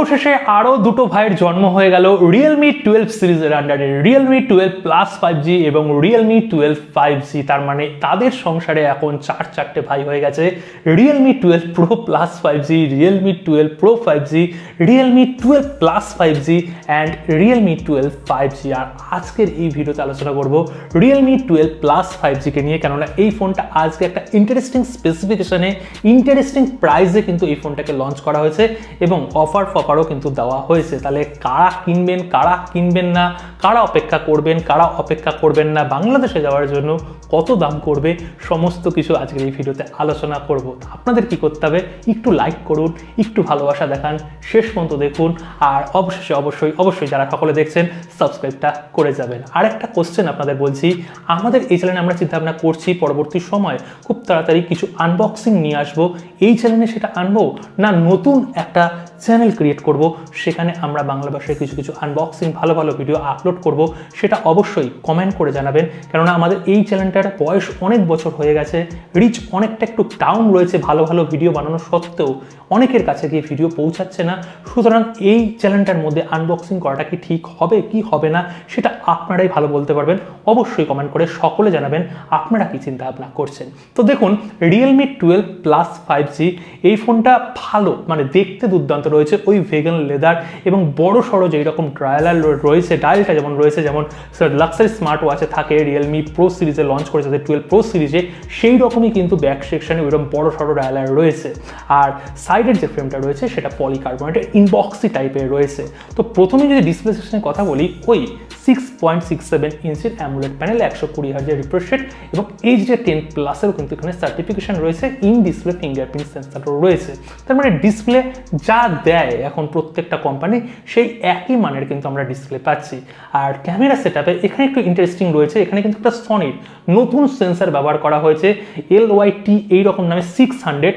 অবশেষে আরও দুটো ভাইয়ের জন্ম হয়ে গেল রিয়েলমি টুয়েলভ সিরিজের আন্ডারে Realme twelve plus five G এবং রিয়েলমি টুয়েলভ ফাইভ জি তার মানে তাদের সংসারে এখন চার, চারটে ভাই হয়ে গেছে। Realme twelve pro plus five G Realme twelve pro five G Realme twelve plus five G and Realme twelve five G আর আজকের এই ভিডিওতে আলোচনা করব রিয়েলমি টুয়েলভ প্লাস ফাইভ জিকে নিয়ে, কেননা এই ফোনটা আজকে একটা ইন্টারেস্টিং স্পেসিফিকেশনে ইন্টারেস্টিং প্রাইসে কিন্তু এই ফোনটাকে লঞ্চ করা হয়েছে এবং অফার ফফারও কিন্তু দেওয়া হয়েছে। তাহলে কারা কিনবেন কারা কিনবেন না, কারা অপেক্ষা করবেন, কারা অপেক্ষা করবেন না, বাংলাদেশে যাওয়ার জন্য কত দাম করবে, সমস্ত কিছু আজকের এই ভিডিওতে আলোচনা করব। আপনাদের কি করতে হবে? একটু লাইক করুন, একটু ভালোবাসা দেখান, শেষ পর্যন্ত দেখুন, আর অবশেষে, অবশ্যই অবশ্যই যারা সকলে দেখছেন সাবস্ক্রাইবটা করে যাবেন। আর একটা কোশ্চেন আপনাদের বলছি, আমাদের এই চ্যানেলে আমরা চিন্তা ভাবনা করছি, পরবর্তী সময় খুব তাড়াতাড়ি কিছু আনবক্সিং নিয়ে আসব। এই চ্যানেলে সেটা আনব না নতুন একটা চ্যানেল ক্রিয়েট করব, সেখানে আমরা বাংলা ভাষায় কিছু কিছু আনবক্সিং ভালো ভালো ভিডিও আপলোড করব, সেটা অবশ্যই কমেন্ট করে জানাবেন। কেননা আমাদের এই চ্যানেলটার বয়স অনেক বছর হয়ে গেছে রিচ অনেকটা একটু ডাউন রয়েছে ভালো ভালো ভিডিও বানানো সত্ত্বেও, অনেকের কাছে গিয়ে ভিডিও পৌঁছাচ্ছে না। সুতরাং এই চ্যানেলটার মধ্যে আনবক্সিং করাটা কি ঠিক হবে, কি হবে না, সেটা আপনারাই ভালো বলতে পারবেন। অবশ্যই কমেন্ট করে সকলে জানাবেন আপনারা কি চিন্তা ভাবনা করছেন। তো দেখুন Realme twelve plus five G এই ফোনটা ভালো মানে দেখতে দুর্দান্ত রয়েছে ওই ভেগান লেদার এবং বড় সড়ো যেই রকম ট্রায়ালার রয়েছে ডায়ালটা যেমন রয়েছে, যেমন লাক্সারি স্মার্ট ওয়াচে থাকে রিয়েলমি প্রো সিরিজে লঞ্চ করেছে টুয়েলভ প্রো সিরিজে সেই রকমই কিন্তু ব্যাক সেকশানে ওইরকম বড় সড়ো ডায়ালার রয়েছে। আর সাইডের যে ফ্রেমটা রয়েছে, সেটা পলিকার্বনেটের ইনবক্সি টাইপের রয়েছে। তো প্রথমে যদি ডিসপ্লে সেকশনের কথা বলি, ওই সিক্স পয়েন্ট সিক্স সেভেন ইঞ্চির অ্যামুলেট প্যানেল একশো কুড়ি হাজার রিফ্রেশ এবং এইচ ডি টেন প্লাসেরও কিন্তু এখানে সার্টিফিকেশন রয়েছে ইন ডিসপ্লে ফিঙ্গারপ্রিন্ট সেন্সারও রয়েছে। তার মানে ডিসপ্লে যা দেয় এখন প্রত্যেকটা কোম্পানি সেই একই মানের কিন্তু আমরা ডিসপ্লে পাচ্ছি। আর ক্যামেরা সেট এখানে একটু ইন্টারেস্টিং রয়েছে, এখানে কিন্তু একটা সনির নতুন সেন্সার ব্যবহার করা হয়েছে এল ওয়াই টি এইরকম নামে সিক্স হান্ড্রেড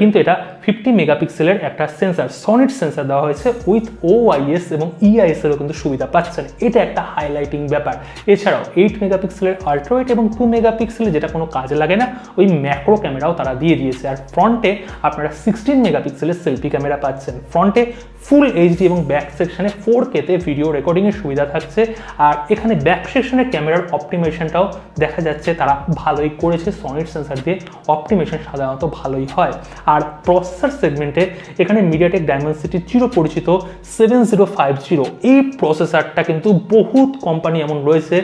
কিন্তু এটা ফিফটি মেগাপিক্সেলের একটা সেন্সার সনিট সেন্সার দেওয়া হয়েছে উইথ ওআইএস এবং ইআইএস এরও কিন্তু সুবিধা পাচ্ছেন। এটা একটা হাইলাইটিং ব্যাপার। এছাড়াও এইট মেগাপিক্সেলের আল্ট্রাওয়েট এবং টু মেগাপিক্সেলের যেটা কোনো কাজে লাগে না, ওই ম্যাক্রো ক্যামেরাও তারা দিয়ে দিয়েছে। আর ফ্রন্টে আপনারা সিক্সটিন মেগাপিক্সেলের সেলফি ক্যামেরা পাচ্ছেন। ফ্রন্টে ফুল এইচডি এবং ব্যাক সেকশনে ফোর কেতে ভিডিও রেকর্ডিংয়ের সুবিধা থাকছে। আর এখানে ব্যাক সেকশনের ক্যামেরার অপটিমেশনটাও দেখা যাচ্ছে, তারা ভালোই করেছে। সনিট সেন্সার দিয়ে অপটিমেশন সাধারণত ভালোই হয়। আর প্রসেসর সেগমেন্টে এখানে মিডিয়াটেক ডায়মেন্সিটি চির পরিচিত সেভেন জিরো ফাইভ জিরো এই প্রসেসরটা কিন্তু বহুত কোম্পানি এমন রয়েছে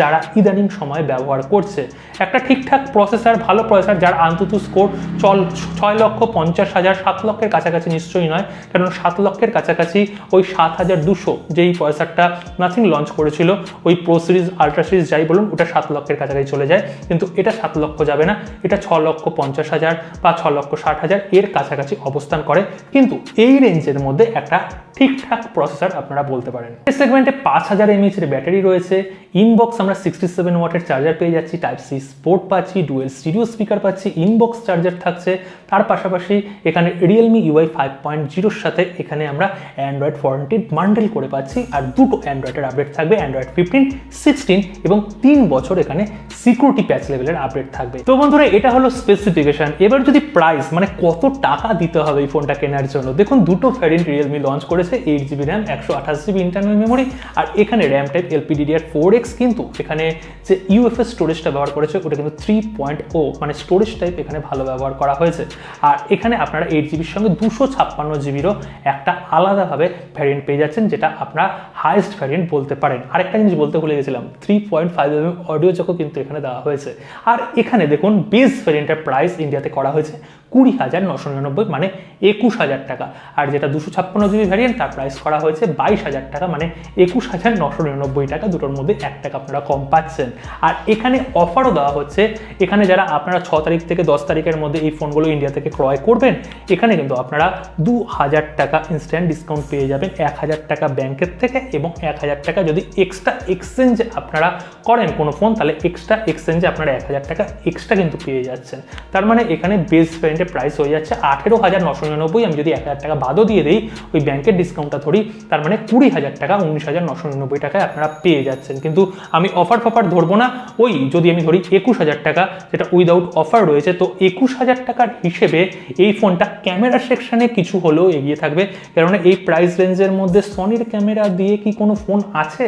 যারা ইদানিং সময় ব্যবহার করছে। একটা ঠিকঠাক প্রসেসর ভালো প্রসেসর যার আন্তত স্কোর চল, ছয় লক্ষ পঞ্চাশ হাজার সাত লক্ষের কাছাকাছি নিশ্চয়ই নয় কারণ সাত লক্ষের কাছাকাছি ওই সাত হাজার দুশো যেই প্রসেসরটা নাথিং লঞ্চ করেছিল, ওই প্রো সিরিজ আলট্রা সিরিজ যাই বলুন, ওটা সাত লক্ষের কাছাকাছি চলে যায়। কিন্তু এটা সাত লক্ষ যাবে না, এটা ছ লক্ষ পঞ্চাশ হাজার বা ছ লক্ষ ষাট হাজার এর কাছাকাছি অবস্থান করে, কিন্তু এই রেঞ্জের মধ্যে একটা ঠিকঠাক প্রসেসর আপনারা বলতে পারেন। এই সেগমেন্টে পাঁচ হাজার এমএইচের ব্যাটারি রয়েছে। ইনবক্স আমরা সিক্সটি সেভেন ওয়াটের চার্জার পেয়ে যাচ্ছি টাইপ সি স্পোর্ট পাচ্ছি ডুয়েল স্টিডিও স্পিকার পাচ্ছি ইনবক্স চার্জার থাকছে। তার পাশাপাশি এখানে রিয়েলমি ইউআই ফাইভ পয়েন্ট জিরোর সাথে এখানে আমরা অ্যান্ড্রয়েড ফোরটিন মান্ডেল করে পাচ্ছি, আর দুটো অ্যান্ড্রয়েডের আপডেট থাকবে অ্যান্ড্রয়েড ফিফটিন সিক্সটিন এবং তিন বছর এখানে সিকিউরিটি প্যাচ লেভেলের আপডেট থাকবে। তো বন্ধুরা, এটা হলো স্পেসিফিকেশন এবার যদি প্রাইস মানে কত টাকা দিতে হবে এই ফোনটা কেনার জন্য? দেখুন, দুটো ভ্যারিয়েন্ট রিয়েলমি লঞ্চ করেছে এইট জিবি র্যাম একশো আঠাশ জিবি ইন্টারনাল মেমোরি আর এখানে RAM type LPDDR four X কিন্তু এখানে যে ইউএফএস স্টোরেজটা ব্যবহার করেছে, ওটা কিন্তু থ্রি পয়েন্ট ও মানে স্টোরেজ টাইপ এখানে ভালো ব্যবহার করা হয়েছে। আর এখানে আপনারা এইট জিবির সঙ্গে দুশো ছাপ্পান্ন জিবিরও একটা আলাদাভাবে ভ্যারিয়েন্ট পেয়ে যাচ্ছেন, যেটা আপনারা হাইয়েস্ট ভ্যারিয়েন্ট বলতে পারেন। আরেকটা জিনিস বলতে ভুলে গেছিলাম three point five M audio চকও কিন্তু এখানে দেওয়া হয়েছে। আর এখানে দেখুন বেস ভ্যারিয়েন্টের প্রাইস ইন্ডিয়াতে করা হয়েছে কুড়ি হাজার নশো নিরানব্বই মানে একুশ হাজার টাকা। আর যেটা দুশো ছাপ্পান্ন জিবি ভ্যারিয়েন্ট তার প্রাইস করা হয়েছে বাইশ হাজার টাকা মানে একুশ হাজার নশো নিরানব্বই টাকা, দুটোর মধ্যে এক টাকা আপনারা কম পাচ্ছেন। আর এখানে অফারও দেওয়া হচ্ছে। এখানে যারা আপনারা ছ তারিখ থেকে দশ তারিখের মধ্যে এই ফোনগুলো ইন্ডিয়া থেকে ক্রয় করবেন, এখানে কিন্তু আপনারা দু হাজার টাকা ইনস্ট্যান্ট ডিসকাউন্ট পেয়ে যাবেন। এক হাজার টাকা ব্যাংকের থেকে এবং এক হাজার টাকা যদি এক্সট্রা এক্সচেঞ্জ আপনারা করেন কোনো ফোন তাহলে এক্সট্রা এক্সচেঞ্জে আপনারা এক হাজার টাকা এক্সট্রা কিন্তু পেয়ে যাচ্ছেন। তার মানে এখানে বেস ভ্যারিয়েন্টের মার্কেটে প্রাইস হয়ে যাচ্ছে আঠেরো হাজার নশো নিরানব্বই। আমি যদি এক হাজার টাকা বাদও দিয়ে দিই, ওই ব্যাংকের ডিসকাউন্টটা ধরি, তার মানে কুড়ি হাজার টাকা, উনিশ হাজার নশো নিরানব্বই টাকায় আপনারা পেয়ে যাচ্ছেন। কিন্তু আমি অফার ফফার ধরবো না। ওই যদি আমি ধরি একুশ হাজার টাকা, যেটা উইদাউট অফার রয়েছে, তো একুশ হাজার টাকার হিসেবে এই ফোনটা ক্যামেরা সেকশানে কিছু হলেও এগিয়ে থাকবে। কেননা এই প্রাইস রেঞ্জের মধ্যে সনির ক্যামেরা দিয়ে কি কোনো ফোন আছে?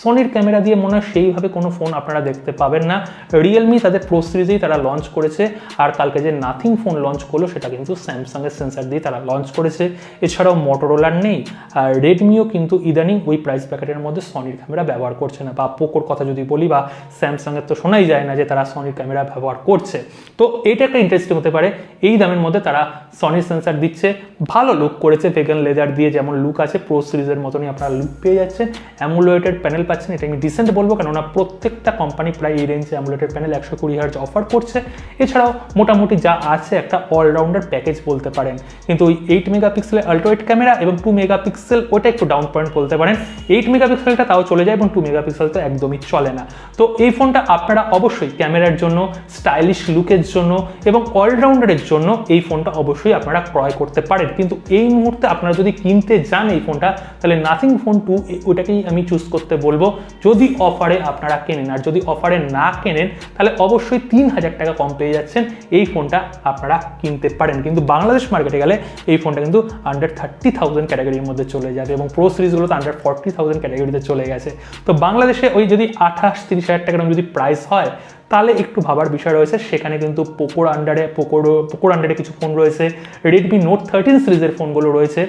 সনির ক্যামেরা দিয়ে মনে হয় সেইভাবে কোনো ফোন আপনারা দেখতে পাবেন না। রিয়েলমি তাদের প্রো সিরিজেই তারা লঞ্চ করেছে, আর কালকে যে নাথিং ফোন লঞ্চ করল, সেটা কিন্তু স্যামসাংয়ের সেন্সার দিয়ে তারা লঞ্চ করেছে। এছাড়াও মোটোরোলার নেই, আর রেডমিও কিন্তু ইদানিং ওই প্রাইস প্যাকেটের মধ্যে সনির ক্যামেরা ব্যবহার করছে না। বা পোকোর কথা যদি বলি, বা স্যামসাংয়ের তো শোনাই যায় না যে তারা সনির ক্যামেরা ব্যবহার করছে। তো এইটা একটা ইন্টারেস্টিং হতে পারে। এই দামের মধ্যে তারা সনির সেন্সার দিচ্ছে। ভালো লুক করেছে ভেগান লেদার দিয়ে যেমন লুক আছে প্রো সিরিজের মতনই আপনারা লুক পেয়ে যাচ্ছেন। অ্যামুলোয়েটেড প্যানেল পাচ্ছেন, এটা আমি ডিসেন্ট বলব, কেননা প্রত্যেকটা কোম্পানি প্রায় এই রেঞ্জে অ্যামুলেটেড প্যানেল একশো কুড়ি হাজার অফার করছে। এছাড়াও মোটামুটি যা আছে, একটা অলরাউন্ডার প্যাকেজ বলতে পারেন। কিন্তু ওই এইট মেগাপিক্সেলের আল্ট্রাইট ক্যামেরা এবং টু মেগাপিক্সেল ওটা একটু ডাউন পয়েন্ট বলতে পারেন। এইট মেগাপিক্সেলটা তাও চলে যায় এবং টু মেগাপিক্সেল তো একদমই চলে না। তো এই ফোনটা আপনারা অবশ্যই ক্যামেরার জন্য স্টাইলিশ লুকের জন্য এবং অলরাউন্ডারের জন্য এই ফোনটা অবশ্যই আপনারা ক্রয় করতে পারেন। কিন্তু এই মুহূর্তে আপনারা যদি কিনতে যান এই ফোনটা তাহলে নাথিং ফোন টু ওটাকেই আমি চুজ করতে বলব, যদি অফারে আপনারা কেনেন, আর যদি অফারে না কেনেন, তাহলে অবশ্যই তিন হাজার টাকা কম পেয়ে যাচ্ছেন। এই ফোনটা আপনারা কিনতে পারেন। কিন্তু বাংলাদেশ মার্কেটে গেলে এই ফোনটা কিন্তু আন্ডার থার্টি থাউজেন্ড ক্যাটাগরির মধ্যে চলে যাবে এবং প্রো সিরিজগুলো তো আন্ডার ফর্টি থাউজেন্ড ক্যাটাগরিতে চলে গেছে। তো বাংলাদেশে ওই যদি আঠাশ, তিরিশ হাজার টাকার যদি প্রাইস হয় তাহলে একটু ভাবার বিষয় রয়েছে, সেখানে কিন্তু পোকোর আন্ডারে পোকোর পোকোর আন্ডারে কিছু ফোন রয়েছে রেডমি নোট থার্টিন সিরিজের ফোনগুলো রয়েছে,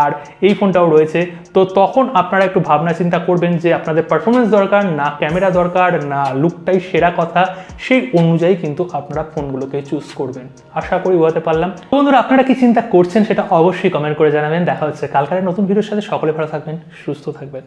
আর এই ফোনটাও রয়েছে। তো তখন আপনারা একটু ভাবনা চিন্তা করবেন যে আপনাদের পারফরমেন্স দরকার, না ক্যামেরা দরকার, না লুকটাই সেরা কথা, সেই অনুযায়ী কিন্তু আপনারা ফোনগুলোকে চুজ করবেন। আশা করি বোঝাতে পারলাম। বন্ধুরা, আপনারা কি চিন্তা করছেন সেটা অবশ্যই কমেন্ট করে জানাবেন। দেখা হচ্ছে কালকারের নতুন ভিডিওর সাথে। সকলে ভালো থাকবেন, সুস্থ থাকবেন।